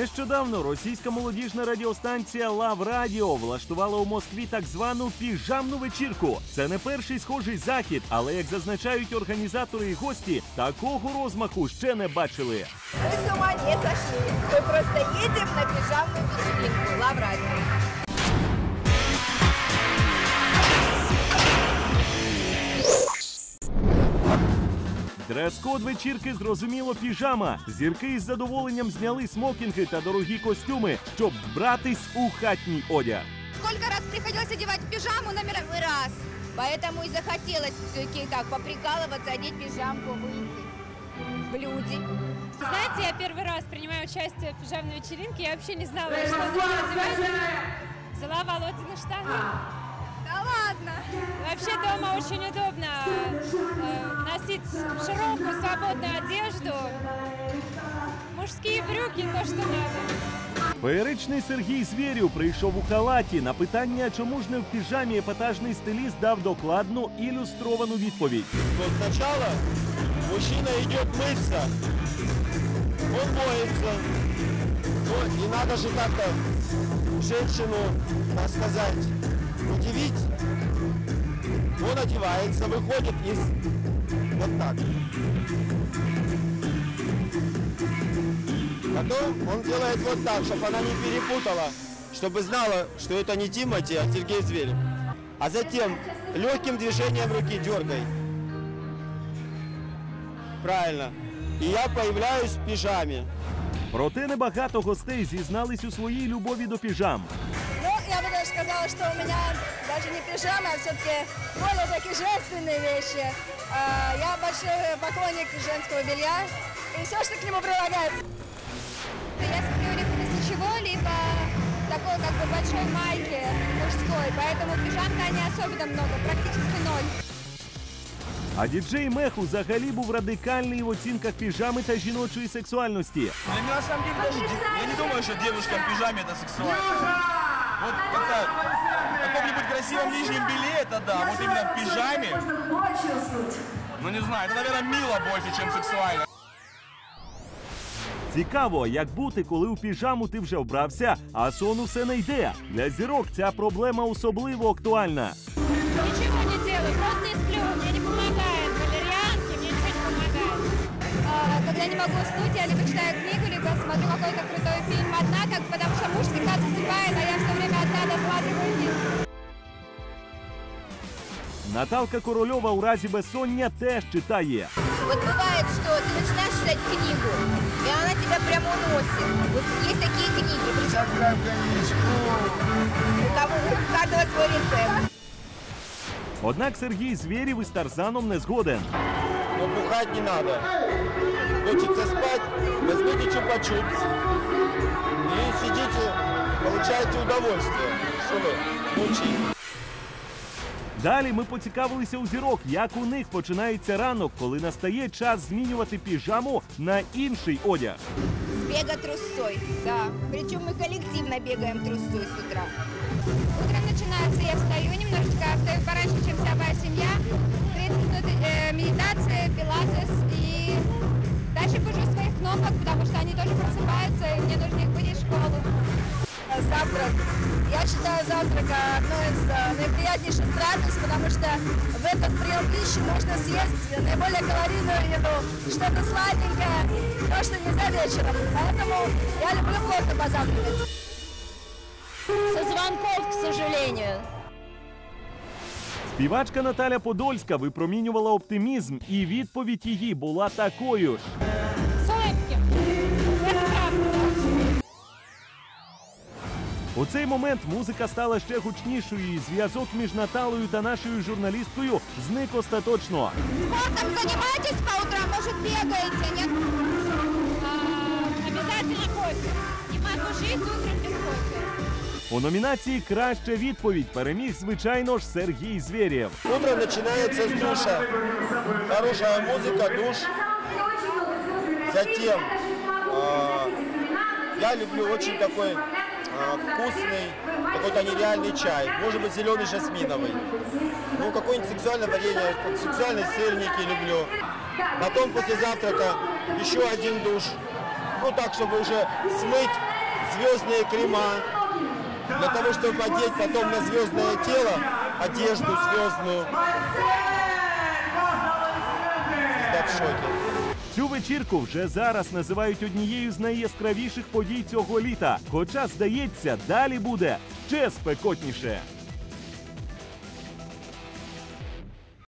Нещодавно російська молодіжна радіостанція Лав Радіо влаштувала у Москві так звану піжамну вечірку. Це не перший схожий захід, але як зазначають організатори і гості, такого розмаху ще не бачили. Ми з ума не сошли. Ми просто їдемо на піжамну вечірку. Лав Лаврадио. Дрес-код вечірки зрозуміло піжама. Зірки із задоволенням зняли смокінги та дорогі костюми, щоб вбратись у хатній одяг. Сколько раз приходилось одевать пижаму на мировой раз. Поэтому и захотелось все-таки так поприкалываться, одеть пижамку, выйти в люди. Знаете, я первый раз принимаю участие в пижамной вечеринке. Я вообще не знала, что нужно одевать. Взяла Володины штаны. Да ладно! Вообще дома очень удобно э, носить широкую свободную одежду. Мужские брюки, то, что надо. Феєричний Сергій Звєрів прийшов у халаті. На питання, чому ж не в піжамі епатажний стиліст дав докладну ілюстровану відповідь. Сначала мужчина идет мыться. Он моется. Ну, и надо же как-то женщину, так сказать, удивить. Он одевается, выходит из... Вот так. Потом он делает вот так, чтобы она не перепутала, чтобы знала, что это не Тимати, а Сергей Зверев. А затем легким движением руки дергай. Правильно. И я появляюсь в пижаме. Проте небагато гостей зізнались у своїй любові до піжам. Ну, я бы даже сказала, что у меня даже не пижама, а все-таки более такие женственные вещи. А, Я большой поклонник женского белья и все, что к нему прилагается. Я смотрю либо без ничего, либо такой как бы большой майки мужской, поэтому пижам-то не особенно много, практически ноль. А діджей Мех взагалі був радикальний в оцінках піжами та жіночої сексуальності. Для меня на самом деле даже де- я не думаю, что девушка в пижаме это сексуально. Вот как-то в каком-нибудь красивом нижнем белье это да, вот именно в пижаме. Ну не знаю, это, наверное, мило больше, чем сексуально. Цікаво, як бути, коли у піжаму ти вже вбрався, а сон усе не йде. Для зірок ця проблема особливо актуальна. Ничего не делаю, просто не сплю. Мне не помогает валерьянки, мне ничего не помогает. А, Когда не могу уснуть, я либо читаю книгу, либо смотрю какой-то крутой фильм одна, как, потому что муж всегда засыпает, Наталка Корольова у разі безсоння теж читає. Вот бывает, что ты начинаешь читать книгу, и она тебя прямо уносит. Вот есть такие книги. Причем у кого у каждого свой рецепт. Однак Сергій Звєрів із Тарзаном не згоден. Но бухать не надо. Хочется спать, возьмите чупа-чупс. И сидите, получаете удовольствие. Что вы, мучаете? Далі ми поцікавилися у зірок, як у них починається ранок, коли настає час змінювати піжаму на інший одяг. С бега трусцой, да. Причем мы коллективно бегаем трусцой с утра. Утром начинается, я встаю немножечко, встаю пораньше, чем вся моя семья. 30 минут э, медитации, пилатес и дальше бужу своих кнопок, потому что они тоже просыпаются, и мне нужно их будить в школу. Завтрак. Я считаю завтрак одной из э, наиприятнейших трапез, потому что в этот прием пищи можно съесть наиболее калорийную еду, что-то сладенькое, то, что нельзя вечером. Поэтому я люблю плотно позавтракать. Со звонков, к сожалению. Співачка Наталя Подольська випромінювала оптимізм, і відповідь її була такою ж. У цей момент музика стала ще гучнішою, і зв'язок між Наталою та нашою журналісткою зник остаточно. Спортом занимаетесь по утрам, может бегаете, нет? А, обязательно кофе. Не могу жить утром без кофе. У номінації Краща відповідь переміг, звичайно ж, Сергій Звєрєв. Утро начинается с душа. Хорошая музыка, душ. Затем э, я люблю очень такой э, вкусный, какой-то нереальный чай. Может быть, зеленый жасминовый. Ну, какое-нибудь сексуальное варенье, сексуальные сырники люблю. Потом после завтрака еще один душ. Ну так, чтобы уже смыть звездные крема, для того, чтобы одеть потом на звездное тело одежду звездную. Звезда в шоке. Цю вечірку вже зараз називають однією з найяскравіших подій цього літа. Хоча, здається, далі буде ще спекотніше.